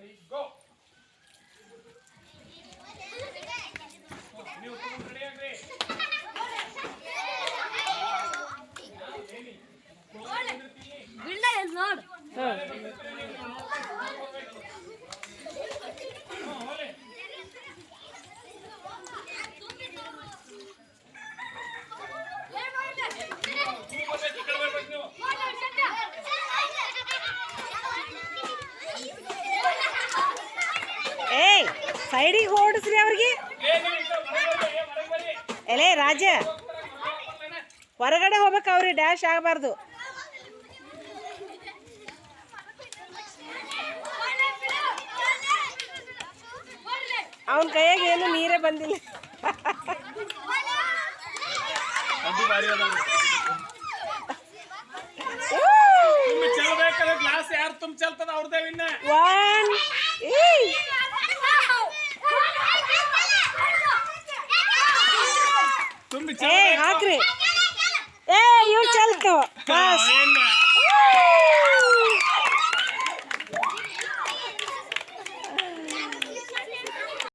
Ready ಗೋ ನೀವು ready ಆಗ್ರಿ ಬಿಳ್ಳ ನೋಡ್ ಸೈಡಿಗೆ ಓಡಿಸ್ರಿ ಅವ್ರಿಗೆ. ಎಲೆ ರಾಜ ಹೊರಗಡೆ ಹೋಗ್ಬೇಕು ಅವ್ರಿಗೆ ಡ್ಯಾಶ್ ಆಗಬಾರ್ದು. ಅವನ ಕೈಯಾಗ ಏನು ನೀರೇ ಬಂದಿಲ್ಲ. ಗ್ಲಾಸ್ ಯಾರು ತುಂಬ ಚೆಲ್ತದ? ಅವ್ರದೇ ವಿನ್ನ. ಏ ಹಾಕ್ರಿ ಏ ಇವ್ರು ಚಲ್ತು ಬಸ್